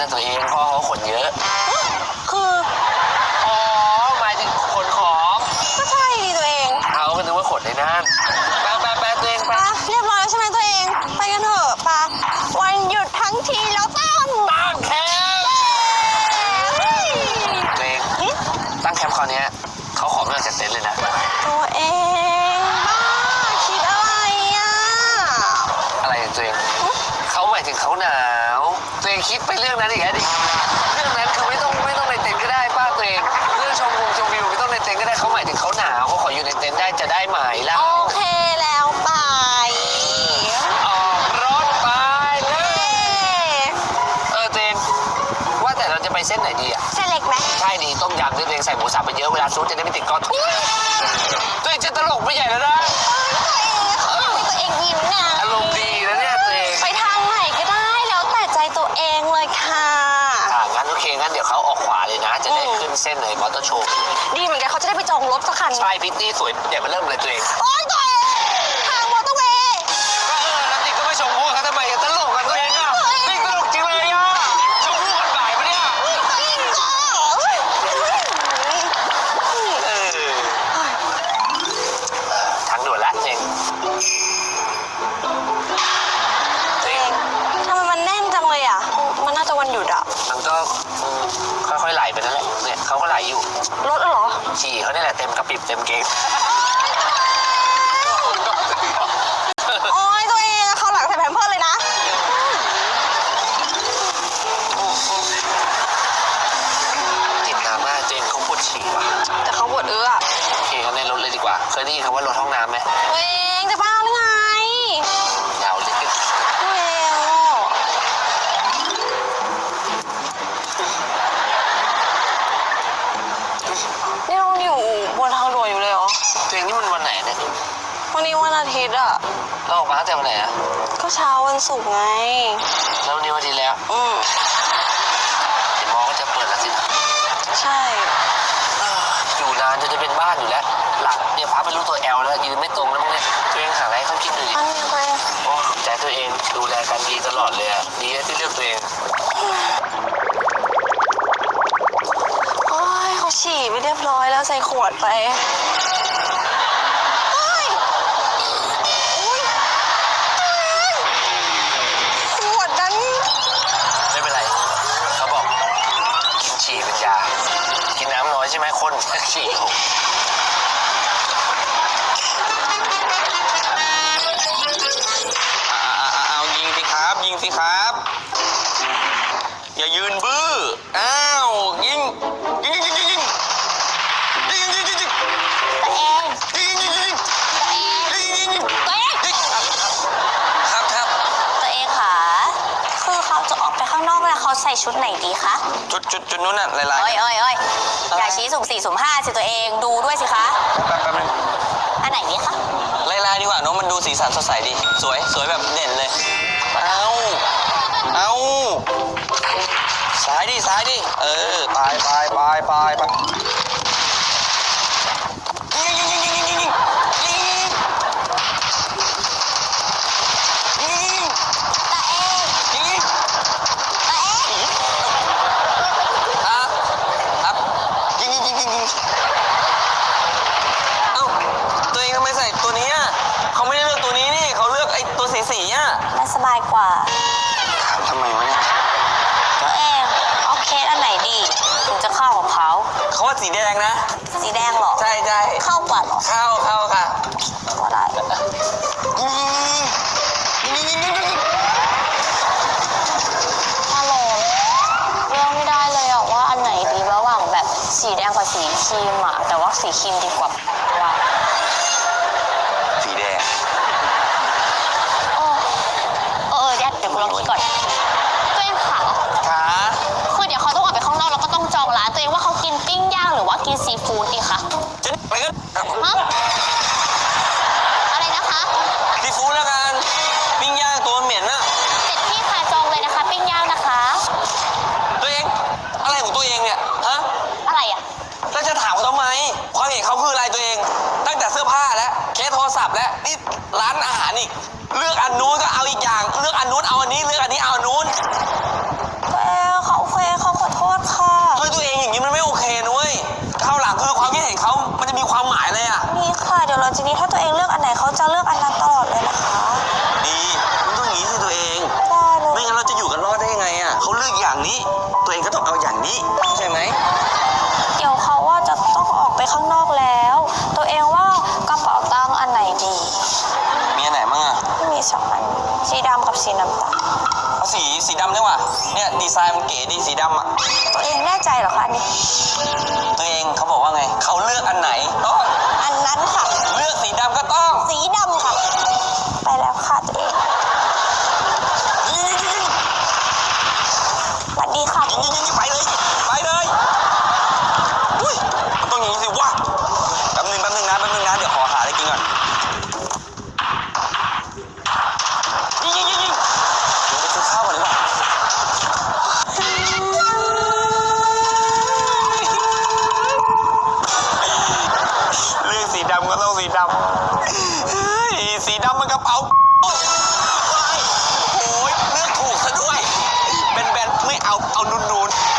นะตัวเองพ่อเขาขนเยอะ คืออ๋อหมายถึงขนของก็ใช่ดิตัวเองเขาก็นึกว่าขนในนั่นไปไปไปตัวเองไปปะเรียบร้อยแล้วใช่ไหมตัวเอง ไปกันเถอะปะวันหยุดทั้งทีแล้วต้องตั้งแคมป์เฮ้ยตัวเองหึตั้งแคมป์คราวเนี้ยเขาขอไม่ออกจากเต็นท์เลยนะตัวเอง นั้นอีกแล้วดิเรื่องนั้นคือไม่ต้องไม่ต้องในเต็นท์ก็ได้ป้าตัวเองเรื่องชมวงชมวิวไม่ต้องในเต็นท์ก็ได้เขาหมายถึงเขาหนาวเขาขออยู่ในเต็นท์ได้จะได้ไหมล่ะโอเคแล้วไปออกรถไปเลเอ๊ยะเออตัวเองว่าแต่เราจะไปเส้นไหนดีอะเส้นเล็กไหมใช่ดีต้มยำด้วยตัวเองใส่หมูสับไปเยอะเวลาซุปจะได้ไม่ติดก้อนตัวเองจะตลกไม่ใหญ่แล้วนะ เอ้ยเขาอยากให้ตัวเองยิ้มนะ อารมณ์ดี เขาออกขวาเลยนะ จะได้ขึ้นเส้นเลยมอเตอร์โชว์ ดีเหมือนกันเขาจะได้ไปจองรถสักคันใช่พิตตี้สวยเดี๋ยวมาเริ่มเลยตัวเอง โอ๊ยตัวเเต็มกระปิบเต็มเกงโอ๊ยตัวเองเขาวหลังใส่แพมเพิร์สเลยนะ ติดน้ำมากเจนเขาปวดฉี่ว่ะแต่เขาปวดเอื้ออะโอเคกันในรถเลยดีกว่า เคยได้ยินคำว่ารถห้องน้ำไหมตัวเองจะบ้า แต่วันไหนอะก็เช้าวันศุกร์ไง แล้ววันนี้วันที่แล้วอืมเดี๋ยวมอก็จะเปิดแล้วสินะใช่ เอ้ออยู่นานจนจะเป็นบ้านอยู่แล้ว หลังเนี่ยพับไม่รู้ตัวแอลแล้วยืนไม่ตรงแล้วมึงเนี่ยตัวเองหาอะไรให้เขาคิดดูดิอันนี้ตัวเองโอ้ขอบใจตัวเองดูแลกันดีตลอดเลยอะดีนะที่เลือกตัวเอง โอ้ยเขาฉี่ไปเรียบร้อยแล้วใส่ขวดไป ช่ไหมคนฉี่หกอ่าอ่าเอายิงสิครับ ยิงสิครับ อย่ายืนบื้อ อ้าว ยิงยิง เขาใส่ชุดไหนดีคะ จุดจุดจุดนู้นน่ะลายลายเอ้ยเอ้ยเอ้ยอย่าชี้สุ่มสี่สุ่มห้าสิตัวเองดูด้วยสิคะ แป๊บแป๊บนึงอันไหนดีคะ ลายลายดีกว่าน้องมันดูสีสันสดใสดี สวยสวยแบบเด่นเลย เอาเอาซ้ายดิซ้ายดิ เออไปไปไปไปไปากว่าเหรอเข้าเข้าค่ะก็ได้ยิงยิงยิงยิงยิงยิงยิงฮัลโหลเลือกไม่ได้เลยอะว่าอันไหนดีระหว่างแบบสีแดงกับสีครีมอะแต่ว่าสีครีมดีกว่าว่า ไปกันฮะอะไรนะคะซีฟู้ดแล้วกัน ปิ้งย่างตัวเหม็นน่ะเสร็จพี่ค่ะจองเลยนะคะปิ้งย่างนะคะ ตัวเอง อะไรของตัวเองเนี่ย ฮะ อะไรอะ แล้วจะถามเขาทำไม ความเห็นเขาคืออะไรตัวเอง ตั้งแต่เสื้อผ้าแล้วเคสโทรศัพท์แล้วนี่ร้านอาหารอีก เลือกอันนู้นก็เอาอีกอย่างเลือก จะเลือกอันนั้นตลอดเลยนะคะ ดีมันต้ององนี้สิตัวเอง ได้เลยไม่งั้นเราจะอยู่กันรอดได้ยังไงอะเขาเลือกอย่างนี้ ตัวเองก็ต้องเอาอย่างนี้ ใช่ไหม เดี๋ยวเขาว่าจะต้องออกไปข้างนอกแล้ว ตัวเองว่ากระเป๋าตังค์อันไหนดี มีอันไหนบ้างอะ มีสองอันสีดำกับสีน้ำตาล สีสีดำด้วยว่ะ เนี่ยดีไซน์มันเก๋ดีสีดำอะ ตัวเองแน่ใจเหรอคะอันนี้ ตัวเองเขาบอกว่าไง เขาเลือกอันไหนต้อง อันนั้นค่ะ เลือกสีดำก็ต้อง สีดำค่ะ ไปแล้วค่ะตัวเอง แบนๆไม่เอาเอานูนๆ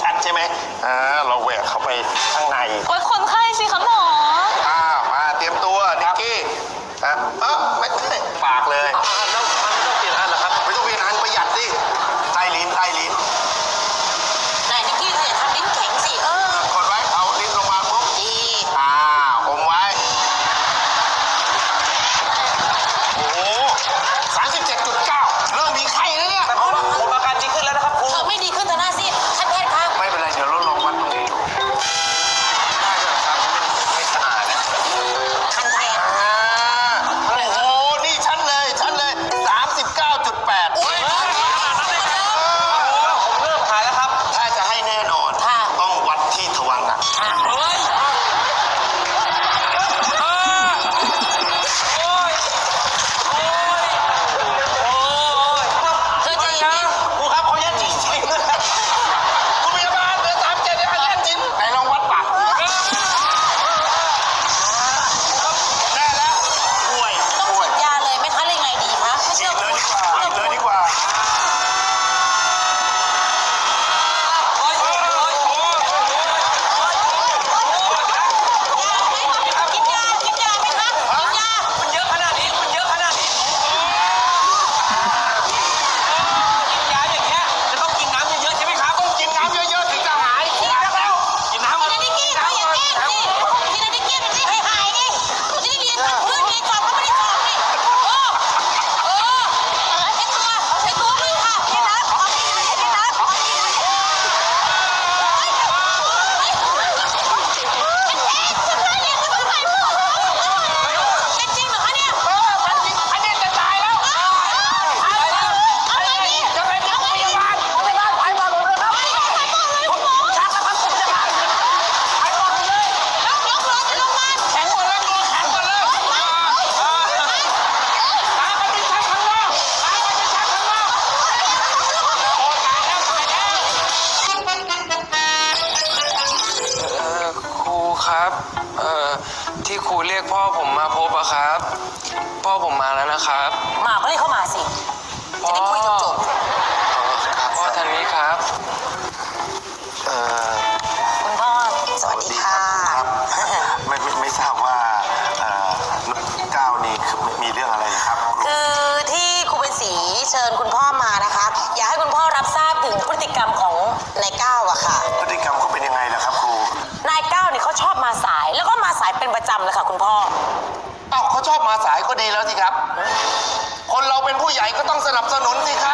ชัดใช่ไหมอ่าเราแหวกเข้าไปข้างในโอ้ยคนไข้สิครับหมอ อ่ามาเตรียมตัวนิกกี้อะเออ คุณพ่อสวัสดีค่ะ ไม่ไม่ไม่ทราบว่าเนก้าวนี่คือมีเรื่องอะไรนะครับ คือที่ครูเป็นสีเชิญคุณพ่อมานะคะ อยากให้คุณพ่อรับทราบถึงพฤติกรรมของนายเก้าอะค่ะ พฤติกรรมเขาเป็นยังไงล่ะครับครูนายเก้าเนี่ยเขาชอบมาสาย แล้วก็มาสายเป็นประจำเลยค่ะ คุณพ่อ เอ้าเขาชอบมาสายก็ดีแล้วสิครับ คนเราเป็นผู้ใหญ่ก็ต้องสนับสนุนสิครับ